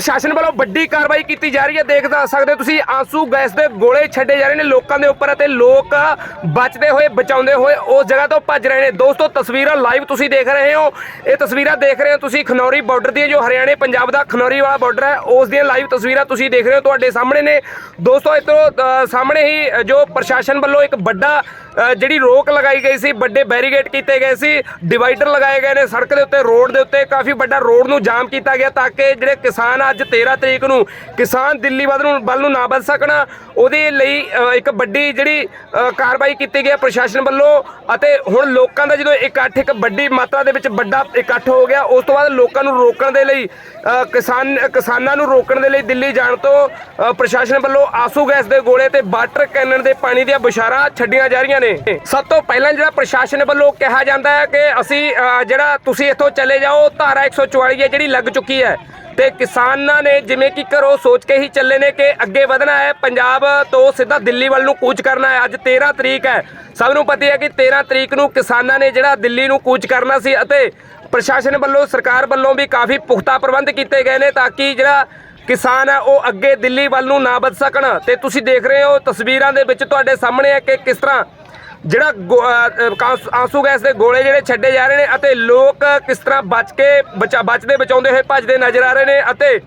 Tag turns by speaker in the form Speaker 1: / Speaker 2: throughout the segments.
Speaker 1: ਪ੍ਰਸ਼ਾਸਨ ਵੱਲੋਂ ਵੱਡੀ ਕਾਰਵਾਈ ਕੀਤੀ ਜਾ ਰਹੀ ਹੈ। ਦੇਖ ਸਕਦੇ ਹੋ ਤੁਸੀਂ, ਆਂਸੂ ਗੈਸ ਦੇ ਗੋਲੇ ਛੱਡੇ ਜਾ ਰਹੇ ਨੇ ਲੋਕਾਂ ਦੇ ਉੱਪਰ ਅਤੇ ਲੋਕ ਬਚਦੇ ਹੋਏ, ਬਚਾਉਂਦੇ ਹੋਏ ਉਸ ਜਗ੍ਹਾ ਤੋਂ ਭੱਜ ਰਹੇ ਨੇ। ਦੋਸਤੋ, ਤਸਵੀਰਾਂ ਲਾਈਵ ਤੁਸੀਂ ਦੇਖ ਰਹੇ ਹੋ। ਇਹ ਤਸਵੀਰਾਂ ਦੇਖ ਰਹੇ ਹੋ ਤੁਸੀਂ ਖਨੌਰੀ ਬਾਰਡਰ ਦੀਆਂ, ਜੋ ਹਰਿਆਣੇ, ਪੰਜਾਬ ਦਾ ਖਨੌਰੀ ਵਾਲਾ ਬਾਰਡਰ ਹੈ। ਉਸ ਦੀਆਂ ਲਾਈਵ ਤਸਵੀਰਾਂ ਤੁਸੀਂ ਦੇਖ ਰਹੇ ਹੋ, ਤੁਹਾਡੇ ਸਾਹਮਣੇ ਨੇ। ਦੋਸਤੋ ਇਤੋਂ ਸਾਹਮਣੇ ਹੀ ਜੋ ਪ੍ਰਸ਼ਾਸਨ ਵੱਲੋਂ ਇੱਕ ਵੱਡਾ ਜਿਹੜੀ ਰੋਕ ਲਗਾਈ ਗਈ ਸੀ, ਵੱਡੇ ਬੈਰੀਗੇਡ ਕੀਤੇ ਗਏ ਸੀ, ਡਿਵਾਈਡਰ ਲਗਾਏ ਗਏ ਨੇ ਸੜਕ ਦੇ ਉੱਤੇ, ਰੋਡ ਦੇ ਉੱਤੇ, ਕਾਫੀ ਵੱਡਾ ਰੋਡ ਨੂੰ ਜਾਮ ਕੀਤਾ ਗਿਆ ਤਾਂ ਕਿ ਜਿਹੜੇ ਕਿਸਾਨ ਅੱਜ 13 ਤਰੀਕ ਨੂੰ ਕਿਸਾਨ ਦਿੱਲੀ ਵੱਲ ਨੂੰ ਵੱਲ ਨੂੰ ਨਾ ਵੱਧ ਸਕਣ, ਉਹਦੇ ਲਈ ਇੱਕ ਵੱਡੀ ਜਿਹੜੀ ਕਾਰਵਾਈ ਕੀਤੀ ਗਈ ਹੈ ਪ੍ਰਸ਼ਾਸਨ ਵੱਲੋਂ ਅਤੇ ਹੁਣ ਲੋਕਾਂ ਦਾ ਜਦੋਂ ਇਕੱਠ, ਇੱਕ ਵੱਡੀ ਮਾਤਰਾ ਦੇ ਵਿੱਚ ਵੱਡਾ ਇਕੱਠ ਹੋ ਗਿਆ, ਉਸ ਤੋਂ ਬਾਅਦ ਲੋਕਾਂ ਨੂੰ ਰੋਕਣ ਦੇ ਲਈ ਕਿਸਾਨ, ਕਿਸਾਨਾਂ ਨੂੰ ਰੋਕਣ ਦੇ ਲਈ ਦਿੱਲੀ ਜਾਣ ਤੋਂ ਪ੍ਰਸ਼ਾਸਨ ਵੱਲੋਂ ਆਸੂ ਗੈਸ ਦੇ ਗੋਲੇ ਤੇ ਵਾਟਰ ਕੈਨਨ ਦੇ ਪਾਣੀ ਦੀਆਂ ਬੁਸ਼ਾਰਾਂ ਛੱਡੀਆਂ ਜਾ ਰਹੀਆਂ ਨੇ। ਸਭ ਤੋਂ ਪਹਿਲਾਂ ਜਿਹੜਾ ਪ੍ਰਸ਼ਾਸਨ ਵੱਲੋਂ ਕਿਹਾ ਜਾਂਦਾ ਹੈ ਕਿ ਅਸੀਂ ਜਿਹੜਾ ਤੁਸੀਂ ਇੱਥੋਂ ਚਲੇ ਜਾਓ, ਧਾਰਾ 144 ਹੈ, ਜਿਹੜੀ ਲੱਗ ਚੁੱਕੀ ਹੈ। ਤੇ ਕਿਸਾਨਾਂ ਨੇ ਜਿਵੇਂ ਕਿ ਘਰੋਂ ਸੋਚ ਕੇ ਹੀ ਚੱਲੇ ਨੇ ਕਿ ਅੱਗੇ ਵਧਣਾ ਹੈ, ਪੰਜਾਬ ਤੋਂ ਸਿੱਧਾ ਦਿੱਲੀ ਵੱਲ ਨੂੰ ਕੂਚ ਕਰਨਾ ਹੈ। ਅੱਜ 13 ਤਰੀਕ ਹੈ। ਸਭ ਨੂੰ ਪਤਾ ਹੈ ਕਿ 13 ਤਰੀਕ ਨੂੰ ਕਿਸਾਨਾਂ ਨੇ ਜਿਹੜਾ ਦਿੱਲੀ ਨੂੰ ਕੂਚ ਕਰਨਾ ਸੀ ਅਤੇ ਪ੍ਰਸ਼ਾਸਨ ਵੱਲੋਂ, ਸਰਕਾਰ ਵੱਲੋਂ ਵੀ ਕਾਫੀ ਪੁਖਤਾ ਪ੍ਰਬੰਧ ਕੀਤੇ ਗਏ ਨੇ ਤਾਂ ਕਿ ਜਿਹੜਾ ਕਿਸਾਨ ਹੈ, ਉਹ ਅੱਗੇ ਦਿੱਲੀ ਵੱਲ ਨੂੰ ਨਾ ਵੱਧ ਸਕਣ। ਤੇ ਤੁਸੀਂ ਦੇਖ ਰਹੇ ਹੋ ਤਸਵੀਰਾਂ ਦੇ ਵਿੱਚ ਤੁਹਾਡੇ ਸਾਹਮਣੇ ਹੈ ਕਿ ਕਿਸ ਤਰ੍ਹਾਂ ਜਿਹੜਾ ਗੋ- ਆਂਸੂ ਗੈਸ ਦੇ ਗੋਲੇ ਜਿਹੜੇ ਛੱਡੇ ਜਾ ਰਹੇ ਨੇ ਅਤੇ ਲੋਕ ਕਿਸ ਤਰ੍ਹਾਂ ਬਚ ਕੇ ਬਚਾ ਬਚਦੇ ਬਚਾਉਂਦੇ ਹੋਏ ਭੱਜਦੇ ਨਜ਼ਰ ਆ ਰਹੇ ਨੇ ਅਤੇ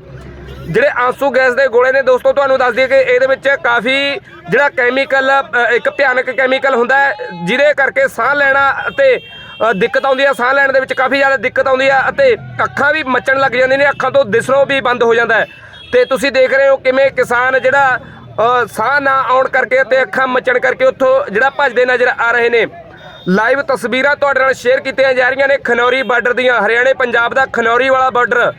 Speaker 1: ਜਿਹੜੇ ਆਂਸੂ ਗੈਸ ਦੇ ਗੋਲੇ ਨੇ ਦੋਸਤੋ, ਤੁਹਾਨੂੰ ਦੱਸ ਦਈਏ ਕਿ ਇਹਦੇ ਵਿੱਚ ਕਾਫੀ ਜਿਹੜਾ ਕੈਮੀਕਲ ਇੱਕ ਭਿਆਨਕ ਕੈਮੀਕਲ ਹੁੰਦਾ ਹੈ, ਜਿਹਦੇ ਕਰਕੇ ਸਾਹ ਲੈਣਾ ਅਤੇ ਦਿੱਕਤ ਆਉਂਦੀ ਆ। ਸਾਹ ਲੈਣ ਦੇ ਵਿੱਚ ਕਾਫੀ ਜ਼ਿਆਦਾ ਦਿੱਕਤ ਆਉਂਦੀ ਹੈ ਅਤੇ ਅੱਖਾਂ ਵੀ ਮੱਚਣ ਲੱਗ ਜਾਂਦੀਆਂ ਨੇ, ਅੱਖਾਂ ਤੋਂ ਦਿਸਣੋਂ ਵੀ ਬੰਦ ਹੋ ਜਾਂਦਾ ਹੈ। ਤੇ ਤੁਸੀਂ ਦੇਖ ਰਹੇ ਹੋ ਕਿਵੇਂ ਕਿਸਾਨ ਜਿਹੜਾ ਸਾਹ ਨਾ ਆਉਣ ਕਰਕੇ ਤੇ ਅੱਖਾਂ ਮੱਚਣ ਕਰਕੇ ਉੱਥੋਂ ਜਿਹੜਾ ਭੱਜਦੇ ਨਜ਼ਰ ਆ ਰਹੇ ਨੇ। ਲਾਈਵ ਤਸਵੀਰਾਂ ਤੁਹਾਡੇ ਨਾਲ ਸ਼ੇਅਰ ਕੀਤੀਆਂ ਜਾ ਰਹੀਆਂ ਨੇ ਖਨੌਰੀ ਬਾਰਡਰ ਦੀਆਂ, ਹਰਿਆਣੇ, ਪੰਜਾਬ ਦਾ ਖਨੌਰੀ ਵਾਲਾ ਬਾਰਡਰ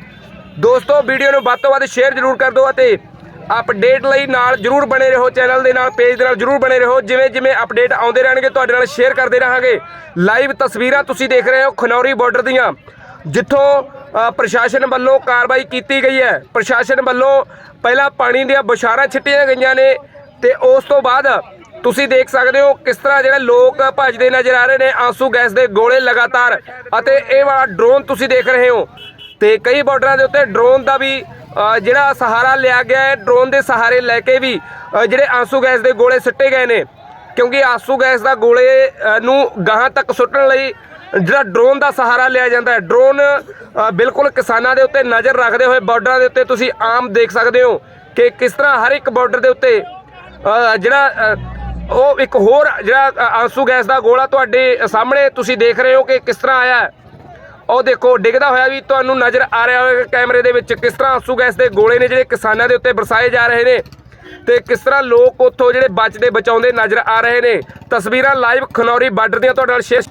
Speaker 1: ਦੋਸਤੋ, ਵੀਡੀਓ ਨੂੰ ਵੱਧ ਤੋਂ ਵੱਧ ਸ਼ੇਅਰ ਜ਼ਰੂਰ ਕਰ ਦਿਓ ਅਤੇ ਅਪਡੇਟ ਲਈ ਨਾਲ ਜ਼ਰੂਰ ਬਣੇ ਰਹੋ ਚੈਨਲ ਦੇ ਨਾਲ ਪੇਜ ਦੇ ਨਾਲ ਜ਼ਰੂਰ ਬਣੇ ਰਹੋ। ਜਿਵੇਂ ਜਿਵੇਂ ਅਪਡੇਟ ਆਉਂਦੇ ਰਹਿਣਗੇ, ਤੁਹਾਡੇ ਨਾਲ ਸ਼ੇਅਰ ਕਰਦੇ ਰਹਾਂਗੇ। ਲਾਈਵ ਤਸਵੀਰਾਂ ਤੁਸੀਂ ਦੇਖ ਰਹੇ ਹੋ ਖਨੌਰੀ ਬਾਰਡਰ ਦੀਆਂ। ਜਿੱਥੋਂ ਪ੍ਰਸ਼ਾਸਨ ਵੱਲੋਂ ਕਾਰਵਾਈ ਕੀਤੀ ਗਈ ਹੈ। ਪ੍ਰਸ਼ਾਸਨ ਵੱਲੋਂ ਪਹਿਲਾਂ ਪਾਣੀ ਦੀਆਂ ਬੁਸ਼ਾਰਾਂ ਛਿੱਟੀਆਂ ਗਈਆਂ ਨੇ ਤੇ ਉਸ ਤੋਂ ਬਾਅਦ ਤੁਸੀਂ ਦੇਖ ਸਕਦੇ ਹੋ ਕਿਸ ਤਰ੍ਹਾਂ ਜਿਹੜੇ ਲੋਕ ਭੱਜਦੇ ਨਜ਼ਰ ਆ ਰਹੇ ਨੇ, ਆਂਸੂ ਗੈਸ ਦੇ ਗੋਲੇ ਲਗਾਤਾਰ ਅਤੇ ਇਹ ਵਾਲਾ ਡਰੋਨ ਤੁਸੀਂ ਦੇਖ ਰਹੇ ਹੋ ਤੇ ਕਈ ਬਾਰਡਰਾਂ ਦੇ ਉੱਤੇ ਡਰੋਨ ਦਾ ਵੀ ਜਿਹੜਾ ਸਹਾਰਾ ਲਿਆ ਗਿਆ ਹੈ ਡਰੋਨ ਦੇ ਸਹਾਰੇ ਲੈ ਕੇ ਵੀ ਜਿਹੜੇ ਆਂਸੂ ਗੈਸ ਦੇ ਗੋਲੇ ਸੁੱਟੇ ਗਏ ਨੇ। ਕਿਉਂਕਿ ਆਂਸੂ ਗੈਸ ਦਾ ਗੋਲੇ ਨੂੰ ਗਾਹਾਂ ਤੱਕ ਸੁੱਟਣ ਲਈ ਜਿਹੜਾ ਡਰੋਨ ਦਾ ਸਹਾਰਾ ਲਿਆ ਜਾਂਦਾ ਹੈ। ਡਰੋਨ ਬਿਲਕੁਲ ਕਿਸਾਨਾਂ ਦੇ ਉੱਤੇ ਨਜ਼ਰ ਰੱਖਦੇ ਹੋਏ ਬਾਰਡਰਾਂ ਦੇ ਉੱਤੇ ਤੁਸੀਂ ਆਮ ਦੇਖ ਸਕਦੇ ਹੋ ਕਿ ਕਿਸ ਤਰ੍ਹਾਂ ਹਰ ਇੱਕ ਬਾਰਡਰ ਦੇ ਉੱਤੇ ਜਿਹੜਾ ਉਹ ਇੱਕ ਹੋਰ ਜਿਹੜਾ ਆਂਸੂ ਗੈਸ ਦਾ ਗੋਲਾ ਤੁਹਾਡੇ ਸਾਹਮਣੇ ਤੁਸੀਂ ਦੇਖ ਰਹੇ ਹੋ ਕਿ ਕਿਸ ਤਰ੍ਹਾਂ ਆਇਆ ਉਹ ਦੇਖੋ, ਡਿੱਗਦਾ ਹੋਇਆ ਵੀ ਤੁਹਾਨੂੰ ਨਜ਼ਰ ਆ ਰਿਹਾ ਹੋਵੇਗਾ ਕੈਮਰੇ ਦੇ ਵਿੱਚ ਕਿਸ ਤਰ੍ਹਾਂ ਆਂਸੂ ਗੈਸ ਦੇ ਗੋਲੇ ਨੇ ਜਿਹੜੇ ਕਿਸਾਨਾਂ ਦੇ ਉੱਤੇ ਬਰਸਾਏ ਜਾ ਰਹੇ ਨੇ ਤੇ ਕਿਸ ਤਰ੍ਹਾਂ ਲੋਕ ਉੱਥੋਂ ਜਿਹੜੇ ਬਚਦੇ, ਬਚਾਉਂਦੇ ਨਜ਼ਰ ਆ ਰਹੇ ਨੇ। ਤਸਵੀਰਾਂ ਲਾਈਵ ਖਨੌਰੀ ਬਾਰਡਰ ਦੀਆਂ ਤੁਹਾਡੇ ਨਾਲ ਸ਼ੇਅਰ